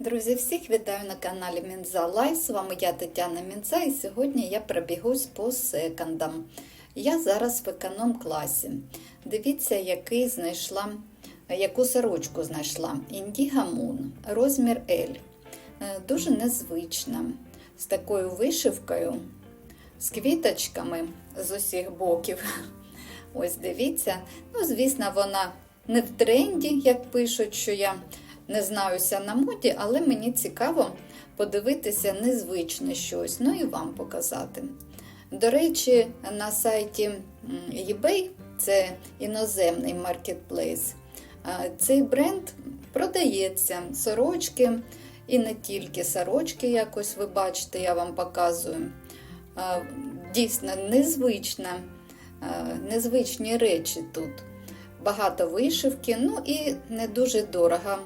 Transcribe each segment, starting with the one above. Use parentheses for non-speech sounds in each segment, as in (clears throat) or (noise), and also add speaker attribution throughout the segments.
Speaker 1: Друзі, всіх вітаю на каналі Мінза Лайф. З вами я Тетяна Мінза, і сьогодні я пробігусь по секондам. Я зараз в економ класі. Дивіться, який знайшла, яку сорочку знайшла. Індіга Мун, розмір L. Е, Дуже незвична, з такою вишивкою, з квіточками з усіх боків. Ось дивіться. Ну, звісно, вона не в тренді, як пишуть, що я не знаюся на моді, але мені цікаво подивитися незвичне щось, ну і вам показати. До речі, на сайті eBay, це іноземний маркетплейс, цей бренд продається сорочки, і не тільки сорочки, якось ви бачите, я вам показую. Дійсно незвична, незвичні речі тут. Багато вишивки, ну і не дуже дорого.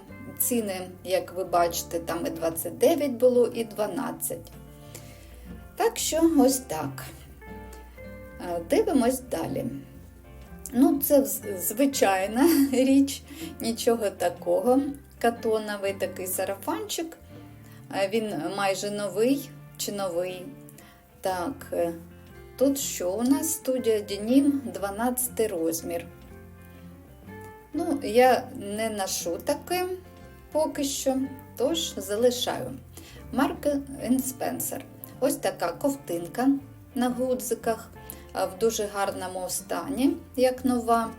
Speaker 1: Ціни, як ви бачите, там і 29 було, і 12. Так що ось так. Е, Дивимось далі. Ну, це звичайна (laughs) річ, нічого такого. Катоновий такий сарафанчик. Е, Він майже новий чи новий. Так, е, тут що у нас студія Денім 12 розмір. Ну, я не ношу таке поки що, тож залишаю. Марка Spencer. Ось така ковтинка на гудзиках, в дуже гарному стані, як нова.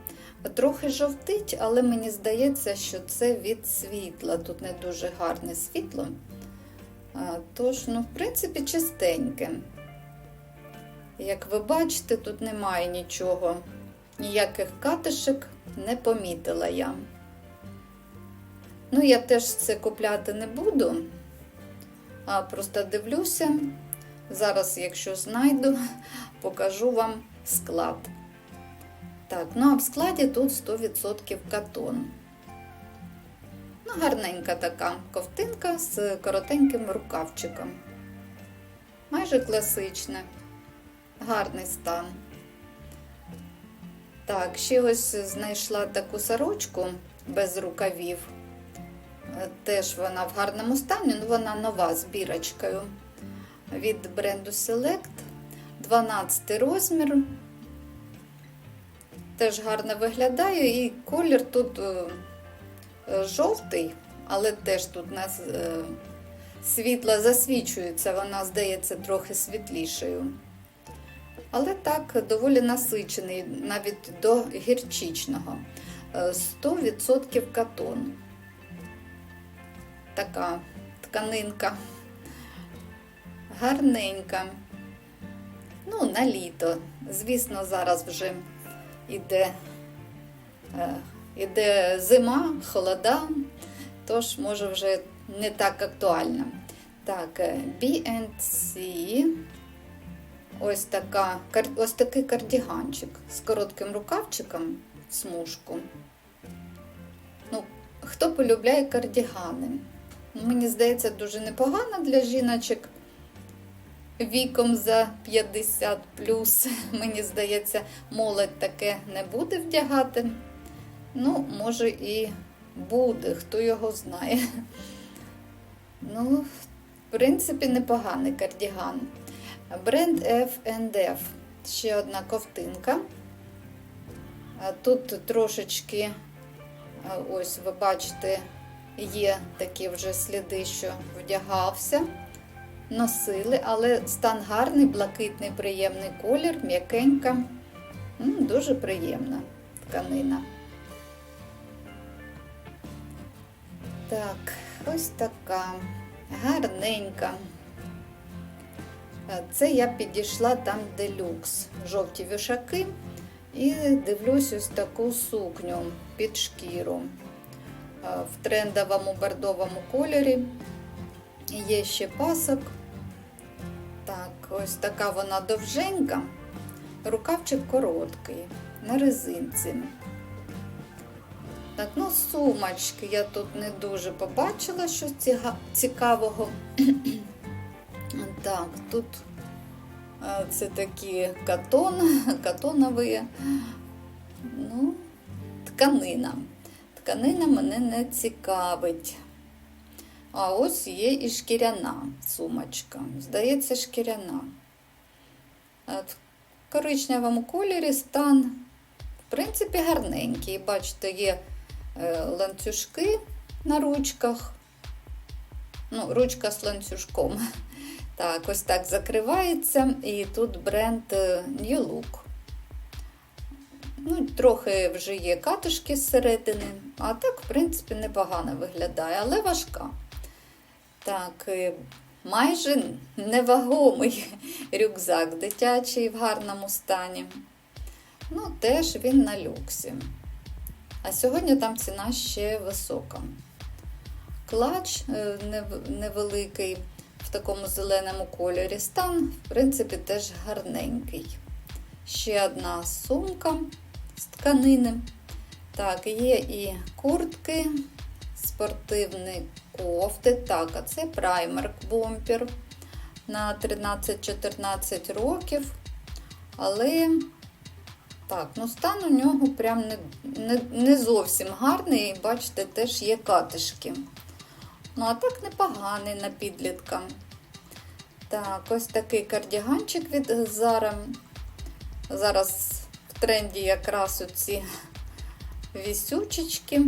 Speaker 1: Трохи жовтить, але мені здається, що це від світла. Тут не дуже гарне світло. Тож, ну, в принципі, чистеньке. Як ви бачите, тут немає нічого, ніяких катишек не помітила я. Ну, я теж це купляти не буду, а просто дивлюся. Зараз, якщо знайду, (laughs) покажу вам склад. Так, ну а в складі тут 100% катон. Ну, гарненька така ковтинка з коротеньким рукавчиком. Майже класичне, гарний стан. Так, ще ось знайшла таку сорочку без рукавів. Е, Теж вона в гарному стані, ну вона нова з бірочкою. Від бренду Select. 12 розмір. Теж гарно виглядає, і колір тут е, е, жовтий, але теж тут у нас світло засвічується, вона здається трохи світлішою. Але так, доволі насичений, навіть до гірчичного. Е, 100% катон. Така тканинка. Гарненька. Ну, на літо. Звісно, зараз вже іде, е, іде зима, холода, тож може вже не так актуально. Так, е, B&C. Ось, така, ось такий кардіганчик з коротким рукавчиком смужку. Ну, хто полюбляє кардігани? Мені здається, дуже непогано для жіночок віком за 50 (laughs) Мені здається, молодь таке не буде вдягати. Ну, може, і буде, хто його знає. (laughs) Ну, в принципі, непоганий кардіган. Бренд F&F. Ще одна ковтинка. Тут трошечки, ось ви бачите, є такі вже сліди, що вдягався. Носили, але стан гарний, блакитний, приємний колір, м'якенька. Дуже приємна тканина. Так, ось така гарненька. Е, Це я підійшла там, де люкс, жовті вішаки. І дивлюсь ось таку сукню під шкіру в трендовому бордовому кольорі. Є ще пасок. Так, ось така вона довженька. Рукавчик короткий, на резинці. Так, ну, сумочки я тут не дуже побачила щось цікавого. (clears throat) Так, тут е, це такі катон, (laughs) катонові. Ну, тканина. Тканина мене не цікавить. А ось є і шкіряна сумочка. Здається, шкіряна. В коричневому кольорі стан, в принципі, гарненький. Бачите, є е, ланцюжки на ручках. Ну, ручка з ланцюжком. (laughs) Так, ось так закривається. І тут бренд е, New Look. Ну, трохи вже є катушки зсередини, а так, в принципі, непогано виглядає, але важка. Так, е, майже невагомий (laughs) рюкзак дитячий в гарному стані. Ну, теж він на люксі. А сьогодні там ціна ще висока. Клач е, невеликий в такому зеленому кольорі. Стан, в принципі, теж гарненький. Ще одна сумка з тканини. Так, є і куртки, спортивні кофти. Так, а це праймерк бомпер на 13-14 років. Але так, ну стан у нього прям не, не, не зовсім гарний. Бачите, теж є катишки. Ну, а так непоганий на підлітка. Так, ось такий кардіганчик від Zara. Зараз тренді якраз оці вісючечки.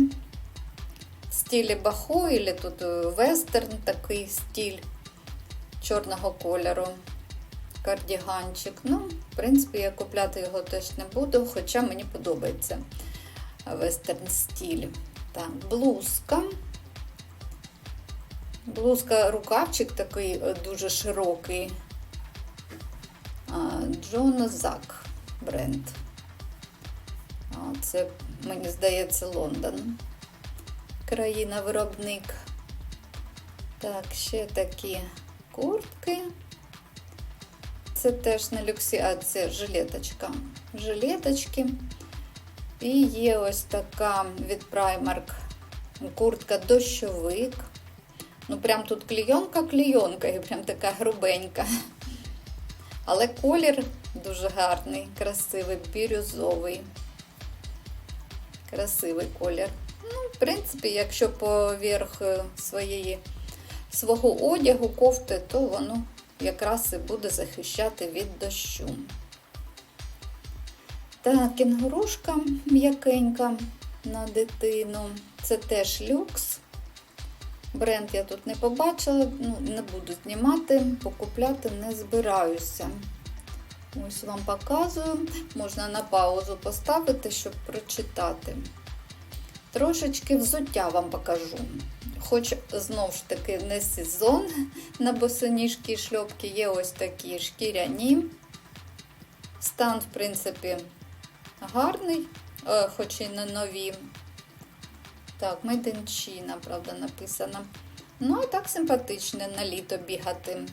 Speaker 1: В стилі бахо, і тут е, вестерн такий стиль чорного кольору. Кардіганчик. Ну, в принципі, я купляти його теж не буду, хоча мені подобається вестерн стиль. Так, блузка. Блузка рукавчик такий е, дуже широкий. Джон Зак бренд. Це, мені здається, Лондон. Країна-виробник. Так, ще такі куртки. Це теж на люксі, а це жилеточка. Жилеточки. І є ось така від Primark куртка дощовик. Ну, прям тут клійонка-клійонка, і прям така грубенька. Але колір дуже гарний, красивий, бірюзовий. Красивий колір. Ну, в принципі, якщо поверх е, своєї, свого одягу, кофти, то воно якраз і буде захищати від дощу. Так, кінгурушка м'якенька на дитину. Це теж люкс. Бренд я тут не побачила, ну, не буду знімати, покупляти не збираюся. Ось вам показую. Можна на паузу поставити, щоб прочитати. Трошечки взуття вам покажу. Хоч знову ж таки не сезон на босоніжки і шльопки, є ось такі шкіряні. Стан, в принципі, гарний, е, хоч і не нові. Так, Меденчина, правда, написано. Ну, а так симпатично на літо бігати.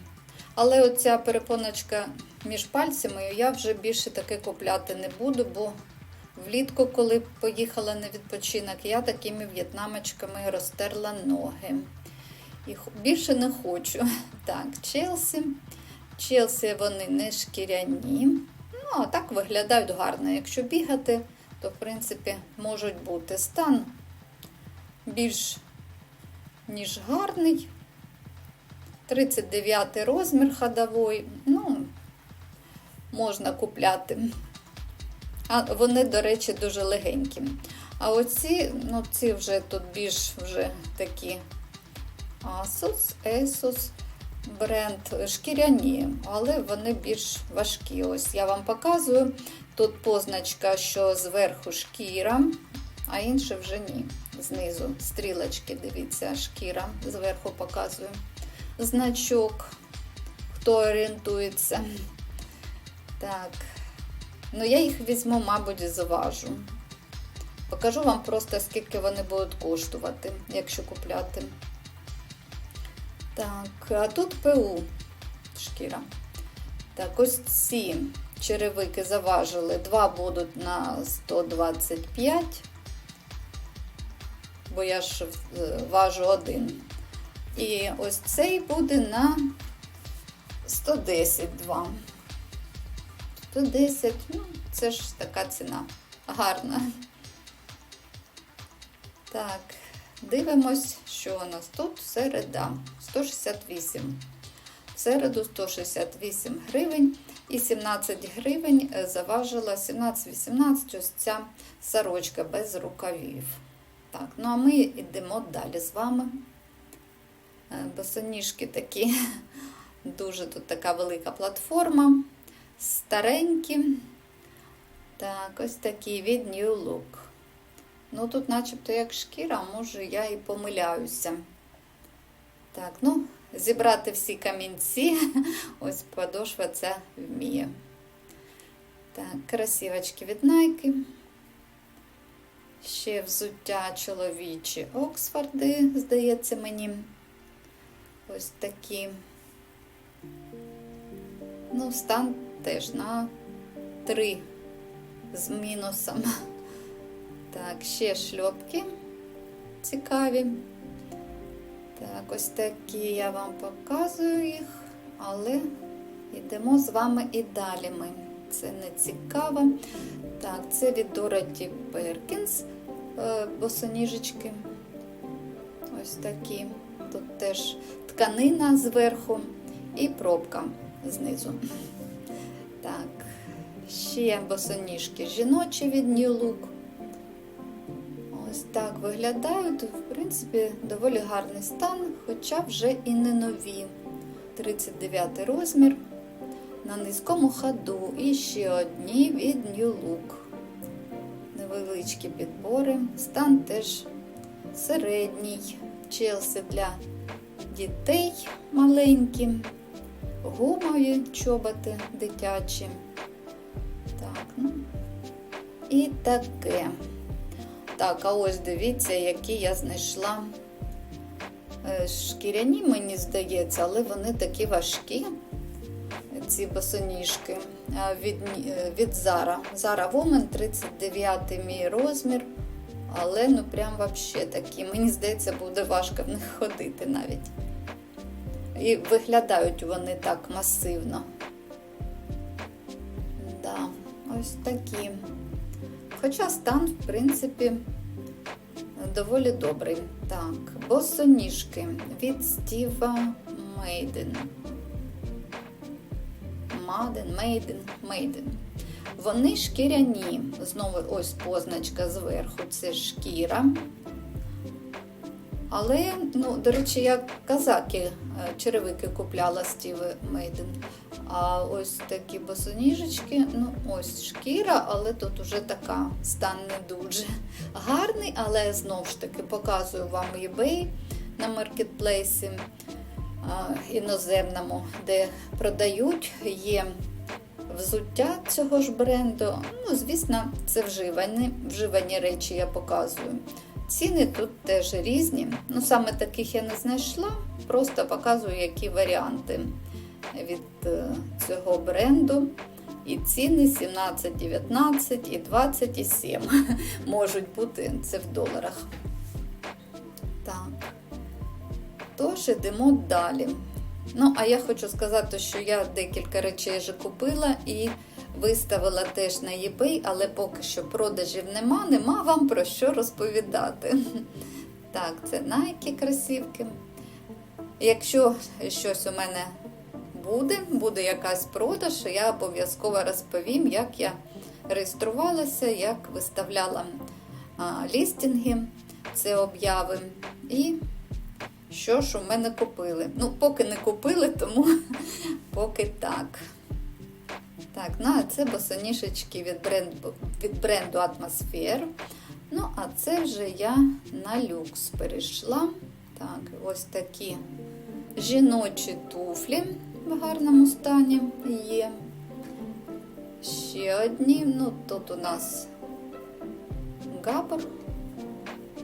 Speaker 1: Але оця перепоночка між пальцями я вже більше таке купляти не буду, бо влітку, коли поїхала на відпочинок, я такими в'єтнамочками розтерла ноги. І більше не хочу. Так, Челсі. Челсі вони не шкіряні. Ну, а так виглядають гарно. Якщо бігати, то, в принципі, можуть бути стан більш ніж гарний. 39 розмір ходовий. Ну, можна купляти. А вони, до речі, дуже легенькі. А оці, ну, ці вже тут більш вже такі Asus, Asus бренд шкіряні, але вони більш важкі. Ось я вам показую. Тут позначка, що зверху шкіра, а інше вже ні. Знизу стрілочки, дивіться, шкіра зверху показую. Значок, хто орієнтується. Так. Ну, я їх візьму, мабуть, заважу. Покажу вам просто, скільки вони будуть коштувати, якщо купляти. Так, а тут ПУ шкіра. Так, ось ці черевики заважили. Два будуть на 125, бо я ж важу один. І ось цей буде на 110 два. 110, ну, це ж така ціна. Гарна. Так, дивимось, що. у нас тут? Середа 168. В середу 168 гривень і 17 гривень заважила 17-18 ось ця сорочка без рукавів. Так, ну а ми йдемо далі з вами. Е, Босоніжки такі, (laughs) дуже тут така велика платформа, старенькі. Так, ось такі від New Look. Ну, тут начебто як шкіра, може я і помиляюся. Так, ну, зібрати всі камінці. (laughs) Ось подошва ця вміє. Так, красивочки від Nike. Ще взуття чоловічі Оксфорди, здається мені. Ось такі. Ну, стан теж на 3 з мінусом. Так, ще шльопки цікаві. Так, ось такі я вам показую їх, але йдемо з вами і далі ми. Це не цікаво. Так, це від Дороті Перкінс е, босоніжечки. Ось такі. Тут теж тканина зверху і пробка знизу. Так, ще босоніжки жіночі від New Look. Ось так виглядають. В принципі, доволі гарний стан, хоча вже і не нові. 39 розмір. На низькому ходу. І ще одні від New Look. Невеличкі підбори. Стан теж середній. Челси для дітей маленькі. Гумові чоботи дитячі. Так, ну. І таке. Так, а ось дивіться, які я знайшла Е, шкіряні, мені здається, але вони такі важкі, ці босоніжки Е, від, е, від Zara. Zara Woman 39 мій розмір. Але ну прям вообще такі. Мені здається, буде важко в них ходити навіть. І виглядають вони так масивно. Да, ось такі. Хоча стан, в принципі, доволі добрий. Так, босоніжки від Стіва Мейден. Маден, Мейден, Мейден. Вони шкіряні. Знову ось позначка зверху це шкіра. Але, ну, до речі, я казаки, е, черевики купляла Стіви Мейден. А ось такі босоніжечки, ну, ось шкіра, але тут уже така стан не дуже гарний, але знову ж таки показую вам eBay на маркетплейсі іноземному, де продають, є взуття цього ж бренду. Ну, звісно, це вживані, вживані речі я показую. Ціни тут теж різні. Ну, саме таких я не знайшла, просто показую, які варіанти від е, цього бренду. І ціни 17, 19, і 20, і 7 (laughs) можуть бути це в доларах. Так. Тож ідемо далі. Ну, а я хочу сказати, що я декілька речей вже купила і виставила теж на eBay, але поки що продажів нема, нема вам про що розповідати. (laughs) Так, це Nike красивки. Якщо щось у мене буде, буде якась продаж, я обов'язково розповім, як я реєструвалася, як виставляла лістинги, це обяви. І що ж у мене купили. Ну, поки не купили, тому (laughs) поки так. Так, ну а це босоніжечки від бренду, від бренду Атмосфер. Ну, а це вже я на люкс перейшла. Так, ось такі жіночі туфлі в гарному стані є. Ще одні. Ну, тут у нас Габор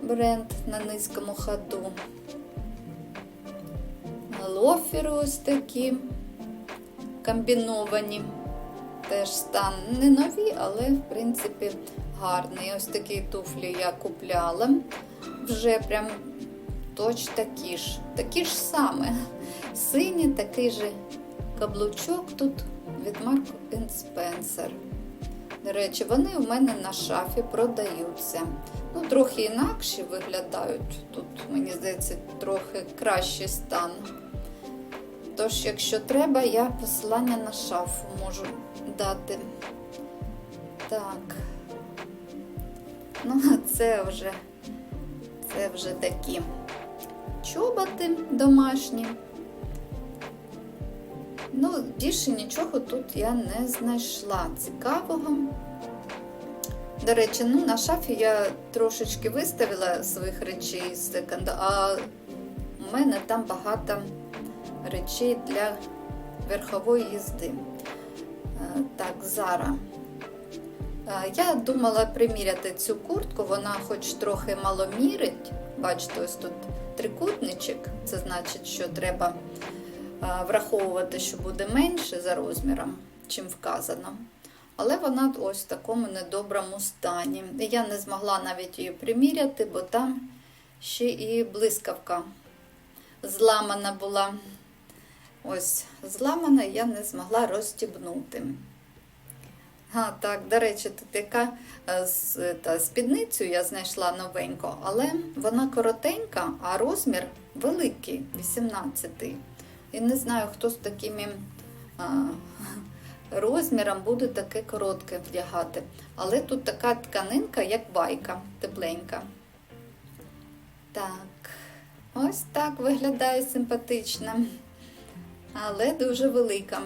Speaker 1: бренд на низькому ходу. Лофери ось такі комбіновані. Теж стан не нові, але, в принципі, гарний. Ось такі туфлі я купляла. Вже прям точ такі ж. Такі ж саме. Сині, такий же каблучок тут від Mark Spencer. До речі, вони у мене на шафі продаються. Ну, трохи інакші виглядають. Тут, мені здається, трохи кращий стан. Тож, якщо треба, я посилання на шафу можу дати. Так. Ну, (laughs) це вже, це вже такі чоботи домашні. Ну, більше нічого тут я не знайшла цікавого. До речі, ну на шафі я трошечки виставила своїх речей з секонда, а у мене там багато речей для верхової їзди. Е, Так, Зара. Е, Я думала приміряти цю куртку, вона хоч трохи маломірить. Бачите, ось тут трикутничок, це значить, що треба е, враховувати, що буде менше за розміром, чим вказано. Але вона ось в такому недоброму стані. Я не змогла навіть її приміряти, бо там ще і блискавка зламана була. Ось зламана, я не змогла розстібнути. А, так, до речі, тут яка е, та, спідницю я знайшла новеньку, але вона коротенька, а розмір великий, 18. І не знаю, хто з такими а, розміром буде таке коротке вдягати. Але тут така тканинка, як байка, тепленька. Так, ось так виглядає симпатично, але дуже велика.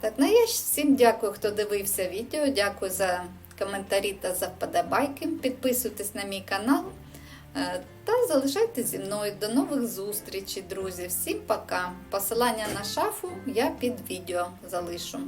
Speaker 1: Так, ну я всім дякую, хто дивився відео. Дякую за коментарі та за вподобайки. Підписуйтесь на мій канал е, та залишайтесь зі мною. До нових зустрічей, друзі. Всім пока. Посилання на шафу я під відео залишу.